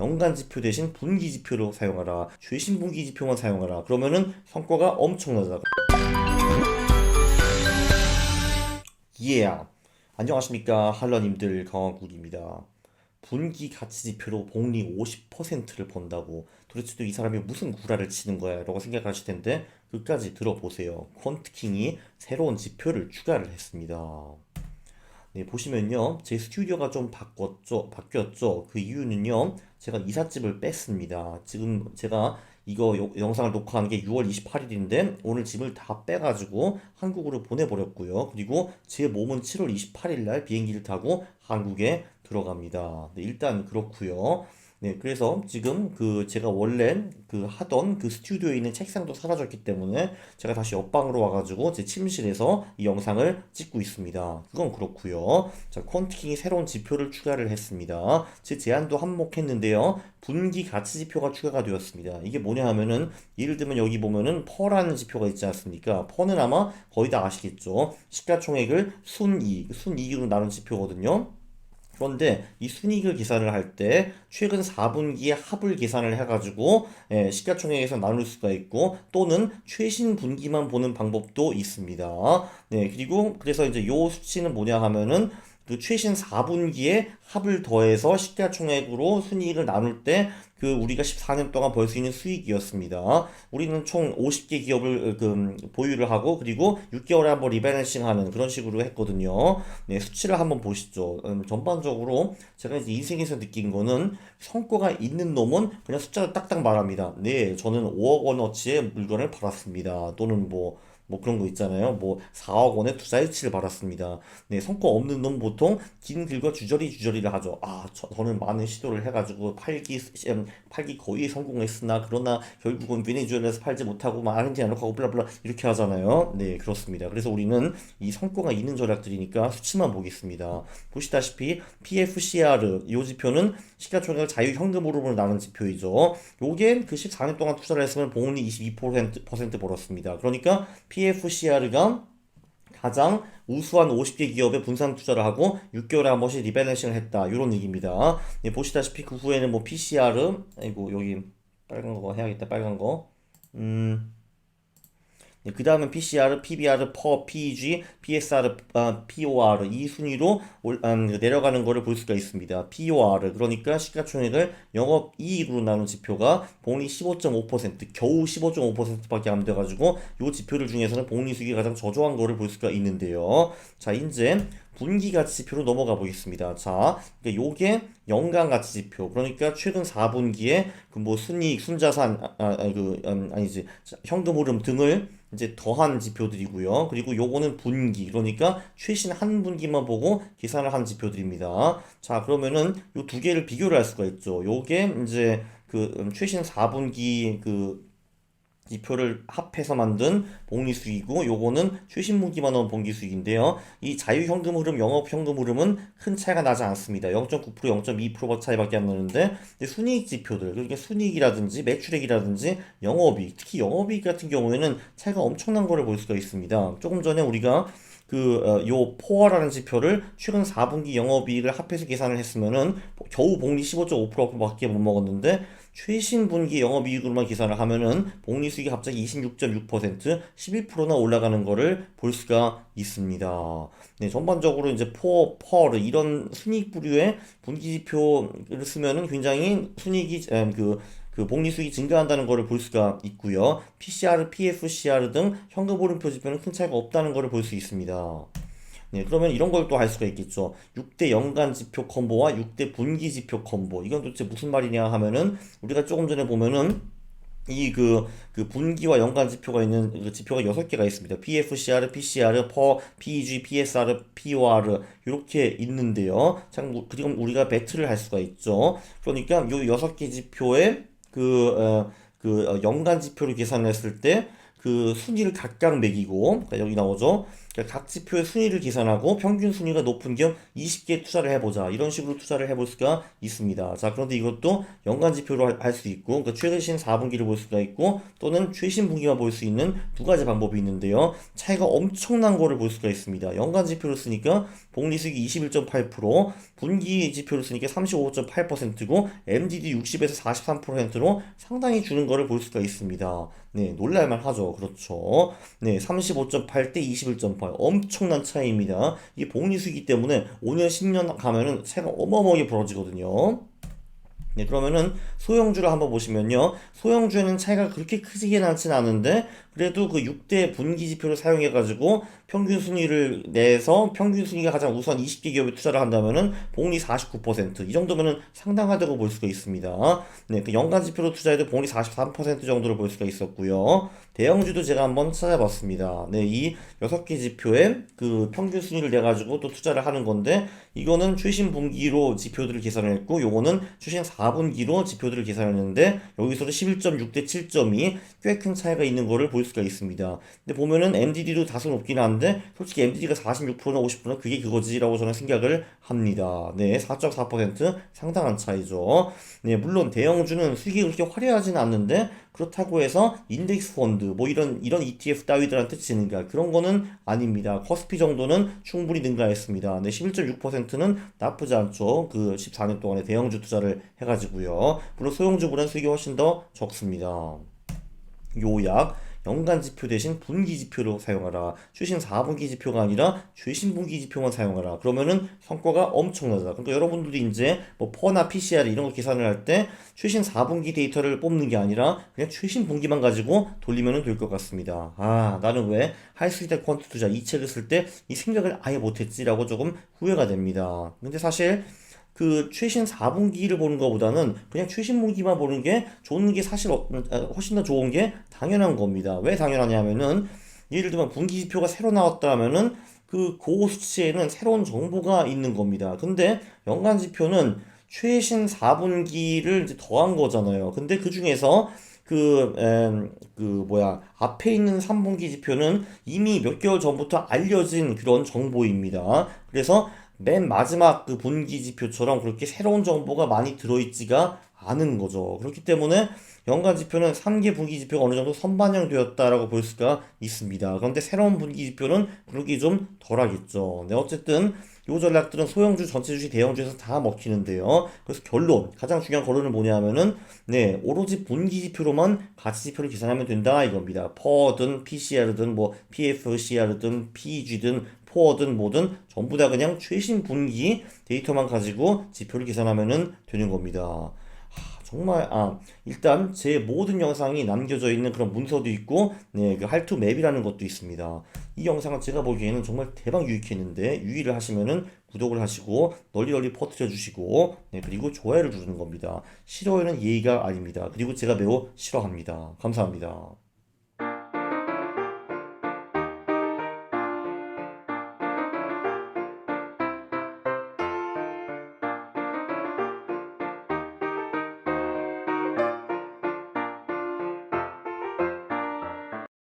연간 지표 대신 분기 지표로 사용하라. 최신 분기 지표만 사용하라. 그러면은 성과가 엄청나다. 예. 안녕하십니까 할러님들 강화국입니다. 분기 가치 지표로 복리 50%를 번다고 도대체 또 이 사람이 무슨 구라를 치는 거야 라고 생각하실 텐데 끝까지 들어보세요. 퀀트킹이 새로운 지표를 추가를 했습니다. 네, 보시면요. 제 스튜디오가 좀 바꿨죠, 바뀌었죠. 그 이유는요. 제가 이삿집을 뺐습니다. 지금 제가 이거 요- 영상을 녹화한 게 6월 28일인데 오늘 집을 다 빼가지고 한국으로 보내버렸고요. 그리고 제 몸은 7월 28일 날 비행기를 타고 한국에 들어갑니다. 네, 일단 그렇고요. 네, 그래서 지금 그 제가 원래 그 하던 그 스튜디오에 있는 책상도 사라졌기 때문에 제가 다시 옆방으로 와가지고 제 침실에서 이 영상을 찍고 있습니다. 그건 그렇고요. 자, 퀀트킹이 새로운 지표를 추가를 했습니다. 제 제안도 한몫했는데요. 분기 가치 지표가 추가가 되었습니다. 이게 뭐냐 하면은 예를 들면 여기 보면은 퍼라는 지표가 있지 않습니까? 퍼는 아마 거의 다 아시겠죠. 시가총액을 순이익, 순이익으로 나눈 지표거든요. 그런데 이 순이익을 계산을 할 때 최근 4분기의 합을 계산을 해가지고 예, 시가총액에서 나눌 수가 있고 또는 최신 분기만 보는 방법도 있습니다. 네, 그리고 그래서 이제 요 수치는 뭐냐 하면은 그 최신 4분기에 합을 더해서 시가총액으로 순이익을 나눌 때 그 우리가 14년 동안 벌 수 있는 수익이었습니다. 우리는 총 50개 기업을 그 보유를 하고 그리고 6개월에 한번 리밸런싱 하는 그런 식으로 했거든요. 네, 수치를 한번 보시죠. 음, 전반적으로 제가 이제 인생에서 느낀 거는 성과가 있는 놈은 그냥 숫자를 딱딱 말합니다. 네, 저는 5억 원어치의 물건을 팔았습니다. 또는 뭐뭐 그런 거 있잖아요. 뭐 4억 원의 투자 유치를 받았습니다. 네, 성과 없는 놈 보통 긴 글과 주저리 주저리를 하죠. 아, 저, 저는 많은 시도를 해가지고 팔기 음, 팔기 거의 성공했으나 그러나 결국은 베네수엘라에서 팔지 못하고 막 아르헨티나로 가고 블라블라 이렇게 하잖아요. 네, 그렇습니다. 그래서 우리는 이 성과가 있는 전략들이니까 수치만 보겠습니다. 보시다시피 PFCR 이 지표는 시가총액을 자유 현금으로 나눈 지표이죠. 요게 그 14년 동안 투자를 했으면 복리 22% 퍼센트 벌었습니다. 그러니까 PFCR가 가장 우수한 50개 기업에 분산 투자를 하고 6개월에 한 번씩 리밸런싱을 했다. 이런 얘기입니다. 네, 보시다시피 그 후에는 뭐 PCR, 아이고 여기 빨간 거 해야겠다. 빨간 거. 음. 네, 그 다음은 PCR, PBR, PO, PEG, PSR, 아, POR 이 순위로 올, 음, 내려가는 거를 볼 수가 있습니다. POR 그러니까 시가총액을 영업 이익으로 나눈 지표가 복리 15.5% 겨우 15.5%밖에 안 돼가지고 이 지표를 중에서는 복리 수익이 가장 저조한 거를 볼 수가 있는데요. 자 이제 분기 가치 지표로 넘어가 보겠습니다. 자, 그러니까 요게 연간 가치 지표. 그러니까 최근 4분기에 그 뭐 순이익, 순자산, 아, 아, 그 음, 아니지 현금 흐름 등을 이제 더한 지표들이고요. 그리고 요거는 분기. 그러니까 최신 한 분기만 보고 계산을 한 지표들입니다. 자, 그러면은 요 두 개를 비교를 할 수가 있죠. 요게 이제 그 음, 최신 4분기 그 지표를 합해서 만든 복리 수익이고 요거는 최신 분기만 나온 분기 수익인데요. 이 자유 현금 흐름, 영업 현금 흐름은 큰 차이가 나지 않습니다. 0.9% 0.2% 차이밖에 안 나는데 순이익 지표들 그러니까 순이익이라든지 매출액이라든지 영업이익 특히 영업이익 같은 경우에는 차이가 엄청난 거를 볼 수가 있습니다. 조금 전에 우리가 그, 어, 요, 포어라는 지표를 최근 4분기 영업이익을 합해서 계산을 했으면은 겨우 복리 15.5%밖에 못 먹었는데 최신 분기 영업이익으로만 계산을 하면은 복리 수익이 갑자기 26.6% 11%나 올라가는 거를 볼 수가 있습니다. 네, 전반적으로 이제 포, 퍼르 이런 순이익 부류의 분기 지표를 쓰면은 굉장히 순이익이 음, 그, 그 복리 수익이 증가한다는 것을 볼 수가 있고요. PCR, PFCR 등 현금 오름표 지표는 큰 차이가 없다는 것을 볼 수 있습니다. 네, 그러면 이런 걸또할 수가 있겠죠. 6대 연간 지표 콤보와 6대 분기 지표 콤보. 이건 도대체 무슨 말이냐 하면은 우리가 조금 전에 보면은 이그 그 분기와 연간 지표가 있는 그 지표가 6개가 있습니다. PFCR, PCR, PO, PEG, PSR, POR 이렇게 있는데요. 참 뭐, 그리고 우리가 배틀을 할 수가 있죠. 그러니까 요 6개 지표에 그, 어, 그 어, 연간 지표를 계산했을 때 그 순위를 각각 매기고 그러니까 여기 나오죠. 그러니까 각 지표의 순위를 계산하고 평균 순위가 높은 겸 20개 투자를 해보자. 이런 식으로 투자를 해볼 수가 있습니다. 자, 그런데 이것도 연간 지표로 할 수 있고, 그러니까 최신 4분기를 볼 수가 있고, 또는 최신 분기만 볼 수 있는 두 가지 방법이 있는데요. 차이가 엄청난 거를 볼 수가 있습니다. 연간 지표를 쓰니까 복리 수익이 21.8%, 분기 지표를 쓰니까 35.8%고, MDD 60에서 43%로 상당히 주는 거를 볼 수가 있습니다. 네, 놀랄만 하죠. 그렇죠. 네, 35.8 대 21.8. 엄청난 차이입니다. 이게 복리 수익이기 때문에 5년, 10년 가면은 차이가 어마어마하게 벌어지거든요. 네, 그러면은 소형주를 한번 보시면요. 소형주에는 차이가 그렇게 크지게 나지는 않은데 그래도 그 6대 분기 지표를 사용해 가지고 평균 순위를 내서 평균 순위가 가장 우수한 20개 기업에 투자를 한다면은 복리 49%이 정도면은 상당하다고 볼 수가 있습니다. 네, 그 연간 지표로 투자해도 복리 43% 정도를 볼 수가 있었고요. 대형주도 제가 한번 찾아봤습니다. 네, 이 6개 지표에 그 평균 순위를 내 가지고 또 투자를 하는 건데 이거는 최신 분기로 지표들을 계산했고 요거는 최신 4 분기로 지표들을 계산했는데 여기서도 11.6 대7.2꽤큰 차이가 있는 거를 볼 수가 있습니다. 근데 보면은 MDD도 다소 높긴 한데 솔직히 MDD가 46%나 50%나 그게 그거지라고 저는 생각을 합니다. 네, 4.4% 상당한 차이죠. 네, 물론 대형주는 수익이 그렇게 화려하진 않는데 그렇다고 해서 인덱스 펀드 뭐 이런 이런 ETF 따위들한테 지는가 그런 거는 아닙니다. 커스피 정도는 충분히 능가했습니다. 네, 11.6%는 나쁘지 않죠. 그 14년 동안에 대형주 투자를 해가지고요. 물론 소형주보다는 수익이 훨씬 더 적습니다. 요약 연간 지표 대신 분기 지표로 사용하라. 최신 4분기 지표가 아니라 최신 분기 지표만 사용하라. 그러면은 성과가 엄청나다. 그러니까 여러분들이 이제 뭐 퍼나 PCR 이런 거 계산을 할 때 최신 4분기 데이터를 뽑는 게 아니라 그냥 최신 분기만 가지고 돌리면 될 것 같습니다. 아, 나는 왜 하이스리텍 퀀트 투자 이 책을 쓸 때 이 생각을 아예 못했지라고 조금 후회가 됩니다. 근데 사실 그 최신 4분기를 보는 것보다는 그냥 최신 분기만 보는 게 좋은 게 사실 어- 어, 훨씬 더 좋은 게 당연한 겁니다. 왜 당연하냐면은 예를 들면 분기 지표가 새로 나왔다 하면은 그그 수치에는 새로운 정보가 있는 겁니다. 근데 연간 지표는 최신 4분기를 이제 더한 거잖아요. 근데 그 중에서 그, em, 그, 뭐야, 앞에 있는 3분기 지표는 이미 몇 개월 전부터 알려진 그런 정보입니다. 그래서 맨 마지막 그 분기 지표처럼 그렇게 새로운 정보가 많이 들어있지가 않은 거죠. 그렇기 때문에 연간 지표는 3개 분기 지표가 어느 정도 선반영되었다라고 볼 수가 있습니다. 그런데 새로운 분기 지표는 그러기 좀 덜하겠죠. 네, 어쨌든 요 전략들은 소형주, 전체 주식, 대형주에서 다 먹히는데요. 그래서 결론, 가장 중요한 결론은 뭐냐면은, 네, 오로지 분기 지표로만 가치 지표를 계산하면 된다 이겁니다. 퍼든 PCR든 뭐 PFCR든 PEG든 포어든 뭐든 전부 다 그냥 최신 분기 데이터만 가지고 지표를 계산하면 되는 겁니다. 정말 아 일단 제 모든 영상이 남겨져 있는 그런 문서도 있고 네그 할투 맵이라는 것도 있습니다. 이 영상은 제가 보기에는 정말 대박 유익했는데 유의를 하시면은 구독을 하시고 널리 널리 퍼뜨려 주시고 네 그리고 좋아요를 누르는 겁니다. 싫어요는 예의가 아닙니다. 그리고 제가 매우 싫어합니다. 감사합니다.